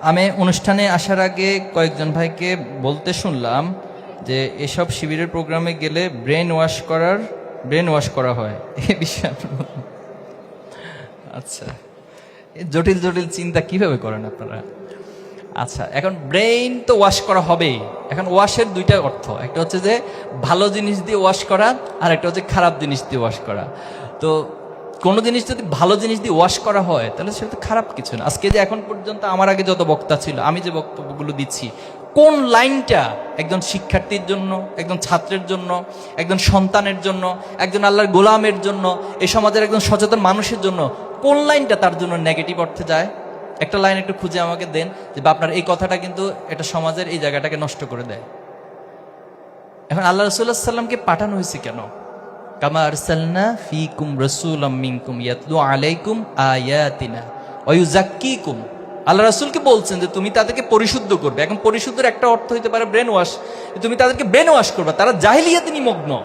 আমি অনুষ্ঠানে আসার আগে কয়েকজন ভাইকে বলতে শুনলাম যে এসব শিবিরের প্রোগ্রামে গেলে ব্রেন ওয়াশ করার, ব্রেন ওয়াশ করা হয়। এ বিষয়ে আচ্ছা। জটিল জটিল চিন্তা কীভাবে করেন আপনারা? আচ্ছা এখন ব্রেইন তো ওয়াশ করা হবেই। এখন ওয়াশের দুইটা অর্থ। একটা হচ্ছে যে ভালো জিনিস দিয়ে ওয়াশ করা, আর একটা হচ্ছে খারাপ জিনিস দিয়ে ওয়াশ করা। তো কোনো জিনিস যদি ভালো জিনিস দিয়ে ওয়াশ করা হয়, তাহলে সেটা তো খারাপ কিছু না। আজকে যে এখন পর্যন্ত আমার আগে যত বক্তা ছিল, আমি যে বক্তব্যগুলো দিচ্ছি, কোন লাইনটা একজন শিক্ষার্থীর জন্য, একজন ছাত্রের জন্য, একজন সন্তানের জন্য, একজন আল্লাহর গোলামের জন্য, এই সমাজের একজন সচেতন মানুষের জন্য, কোন লাইনটা তার জন্য নেগেটিভ অর্থে যায়? একটা লাইন একটু খুঁজে আমাকে দেন, যে আপনার এই কথাটা কিন্তু এটা সমাজের এই জায়গাটাকে নষ্ট করে দেয়। এখন আল্লাহ রসুল্লাহ সাল্লামকে পাঠানো হয়েছে কেন? কামা আরসালনা ফিকুম রাসূলাম মিনকুম ইয়াতলু আলাইকুম আয়াতিনা ওয়া ইউযাক্কিকুম। আল্লাহ রাসূলকে বলছেন যে তুমি তাদেরকে পরিশুদ্ধ করবে। এখন পরিশুদ্ধের একটা অর্থ হতে পারে ব্রেন ওয়াশ তুমি তাদেরকে ব্রেন ওয়াশ করবে। তারা জাহিলিয়াতে নিমগ্ন।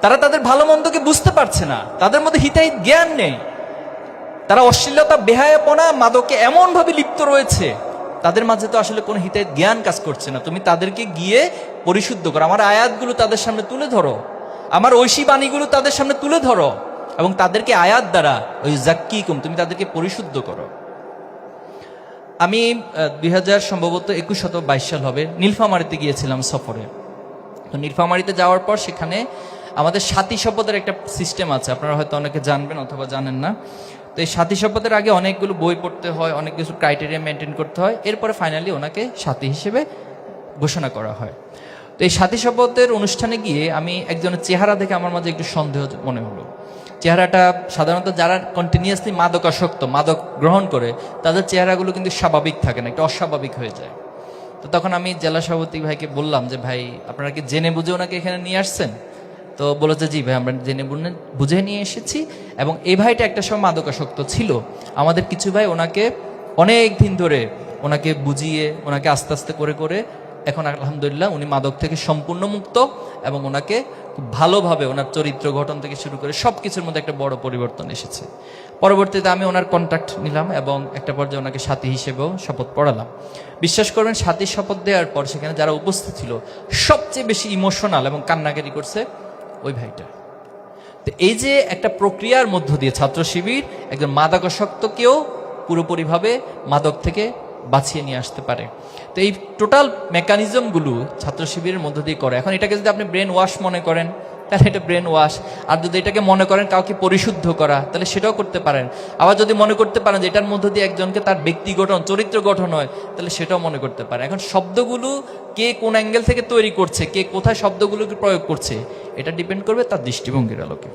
তারা তাদের ভালো মন্দকে বুঝতে পারছে না। তাদের মধ্যে হিতাহিত জ্ঞান নেই। তারা অশ্লীলতা, বেহায়াপনা, মাদকে এমনভাবে লিপ্ত রয়েছে। তাদের মাঝে তো আসলে কোনো হিতাহিত জ্ঞান কাজ করছে না। তুমি তাদেরকে গিয়ে পরিশুদ্ধ করো। আমার আয়াতগুলো তাদের সামনে তুলে ধরো। আমার ঐশী বাণীগুলো তাদের সামনে তুলে ধরো এবং তাদেরকে আয়াত দ্বারা, ওই জাক্কিকুম, তুমি তাদেরকে পরিশুদ্ধ করো। আমি দুই হাজার সম্ভবত একুশ শত বাইশ সাল হবে, নীলফামারিতে গিয়েছিলাম সফরে। তো নীলফামারিতে যাওয়ার পর সেখানে আমাদের সাথী শপথের একটা সিস্টেম আছে, আপনারা হয়তো অনেকে জানবেন অথবা জানেন না। তো এই সাথী শপথের আগে অনেকগুলো বই পড়তে হয়, অনেক কিছু ক্রাইটেরিয়া মেনটেন করতে হয়, এরপরে ফাইনালি ওনাকে সাথী হিসেবে ঘোষণা করা হয়। তো এই সাথী শপথের অনুষ্ঠানে গিয়ে আমি একজনের চেহারা দেখে আমার মাঝে একটু সন্দেহ মনে হলো। চেহারাটা সাধারণত যারা কন্টিনিউয়াসলি মাদকাসক্ত, মাদক গ্রহণ করে, তাদের চেহারাগুলো কিন্তু স্বাভাবিক থাকে না, একটু অস্বাভাবিক হয়ে যায়। তো তখন আমি জেলা সভাপতি ভাইকে বললাম যে, ভাই, আপনারা কি জেনে বুঝে ওনাকে এখানে নিয়ে আসছেন? তো বলো যে জি ভাই, আমরা জেনে বুঝে বুঝে নিয়ে এসেছি। এবং এই ভাইটা একটা সময় মাদকাসক্ত ছিল। আমাদের কিছু ভাই ওনাকে অনেক দিন ধরে ওনাকে বুঝিয়ে, ওনাকে আস্তে আস্তে করে করে এখন আলহামদুলিল্লাহ উনি মাদক থেকে সম্পূর্ণ মুক্ত এবং ওনাকে খুব ভালোভাবে ওনার চরিত্র গঠন থেকে শুরু করে সব কিছুর মধ্যে একটা বড় পরিবর্তন এসেছে। পরবর্তীতে আমি ওনার কন্ট্যাক্ট নিলাম এবং একটা পর্যায়ে ওনাকে সাথী হিসেবেও শপথ পড়ালাম। বিশ্বাস করবেন, সাথী শপথ দেওয়ার পর সেখানে যারা উপস্থিত ছিল, সবচেয়ে বেশি ইমোশনাল এবং কান্নাকারি করছে ওই ভাইটা। তো এই যে একটা প্রক্রিয়ার মধ্য দিয়ে ছাত্র শিবির, একজন মাদকাসক্তকেও পুরোপুরিভাবে মাদক থেকে বাঁচিয়ে নিয়ে আসতে পারে। তো এই টোটাল মেকানিজমগুলো ছাত্র শিবিরের মধ্য দিয়ে করে। এখন এটাকে যদি আপনি ব্রেন ওয়াশ মনে করেন, তাহলে এটা ব্রেন ওয়াশ আর যদি এটাকে মনে করেন কাউকে পরিশুদ্ধ করা, তাহলে সেটাও করতে পারেন। আবার যদি মনে করতে পারেন যে এটার মধ্য দিয়ে একজনকে তার ব্যক্তি গঠন, চরিত্র গঠন হয়, তাহলে সেটাও মনে করতে পারেন এখন শব্দগুলো কে কোন অ্যাঙ্গেল থেকে তৈরি করছে, কে কোথায় শব্দগুলোকে প্রয়োগ করছে, এটা ডিপেন্ড করবে তার দৃষ্টিভঙ্গির আলোকে।